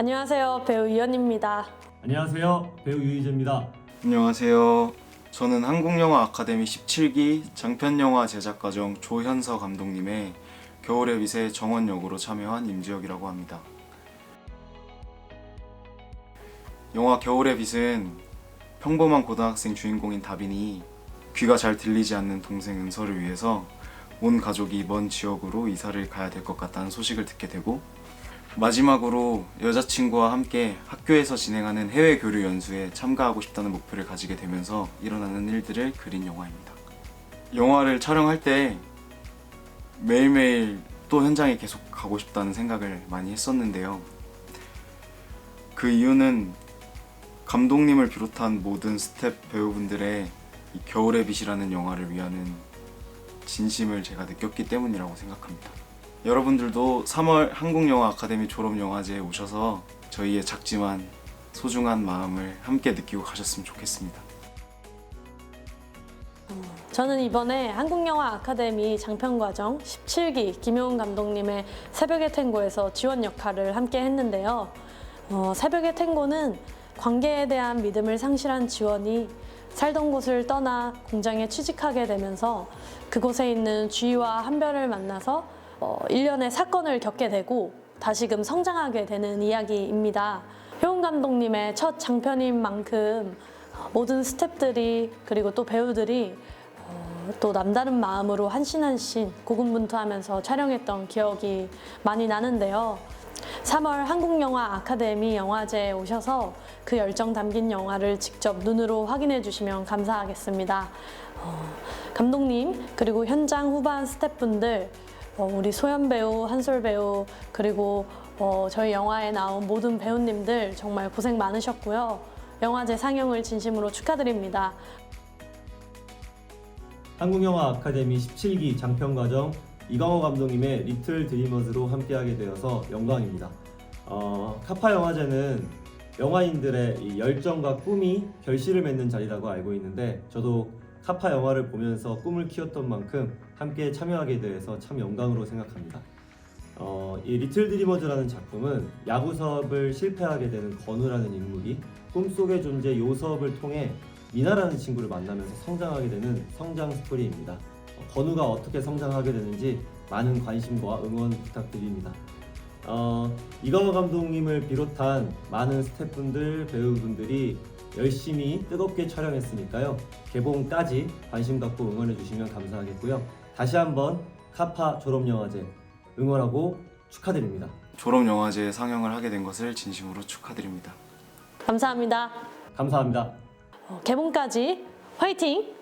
안녕하세요. 배우 이연입니다. 안녕하세요. 배우 유희재입니다. 안녕하세요. 저는 한국영화 아카데미 17기 장편영화 제작과정 조현서 감독님의 겨울의 빛의 정원 역으로 참여한 임지혁이라고 합니다. 영화 겨울의 빛은 평범한 고등학생 주인공인 다빈이 귀가 잘 들리지 않는 동생 은서를 위해서 온 가족이 먼 지역으로 이사를 가야 될 것 같다는 소식을 듣게 되고 마지막으로 여자친구와 함께 학교에서 진행하는 해외 교류 연수에 참가하고 싶다는 목표를 가지게 되면서 일어나는 일들을 그린 영화입니다. 영화를 촬영할 때 매일매일 또 현장에 계속 가고 싶다는 생각을 많이 했었는데요. 그 이유는 감독님을 비롯한 모든 스텝 배우분들의 이 겨울의 빛이라는 영화를 위하는 진심을 제가 느꼈기 때문이라고 생각합니다. 여러분들도 3월 한국영화 아카데미 졸업영화제에 오셔서 저희의 작지만 소중한 마음을 함께 느끼고 가셨으면 좋겠습니다. 저는 이번에 한국영화 아카데미 장편과정 17기 김효은 감독님의 새벽의 탱고에서 지원 역할을 함께 했는데요. 어, 새벽의 탱고는 관계에 대한 믿음을 상실한 지원이 살던 곳을 떠나 공장에 취직하게 되면서 그곳에 있는 주희와 한별을 만나서 어, 일련의 사건을 겪게 되고 다시금 성장하게 되는 이야기입니다. 효은 감독님의 첫 장편인 만큼 모든 스태프들이 그리고 또 배우들이 어, 또 남다른 마음으로 한 신 한 신 고군분투하면서 촬영했던 기억이 많이 나는데요. 3월 한국영화 아카데미 영화제에 오셔서 그 열정 담긴 영화를 직접 눈으로 확인해 주시면 감사하겠습니다. 어, 감독님 그리고 현장 후반 스태프분들 어, 우리 소연 배우, 한솔 배우 그리고 어, 저희 영화에 나온 모든 배우님들 정말 고생 많으셨고요. 영화제 상영을 진심으로 축하드립니다. 한국영화 아카데미 17기 장편과정 이광호 감독님의 리틀 드리머즈로 함께하게 되어서 영광입니다. 어, 카파 영화제는 영화인들의 이 열정과 꿈이 결실을 맺는 자리라고 알고 있는데 저도 카파 영화를 보면서 꿈을 키웠던 만큼 함께 참여하게 돼서 참 영광으로 생각합니다. 어, 이 리틀 드리머즈라는 작품은 야구 사업을 실패하게 되는 건우라는 인물이 꿈속의 존재 요섭을 통해 미나라는 친구를 만나면서 성장하게 되는 성장 스토리입니다. 어, 건우가 어떻게 성장하게 되는지 많은 관심과 응원 부탁드립니다. 어, 이광호 감독님을 비롯한 많은 스태프분들, 배우분들이 열심히 뜨겁게 촬영했으니까요. 개봉까지 관심 갖고 응원해 주시면 감사하겠고요. 다시 한번 카파 졸업영화제 응원하고 축하드립니다. 졸업영화제에 상영을 하게 된 것을 진심으로 축하드립니다. 감사합니다. 감사합니다. 어, 개봉까지 화이팅!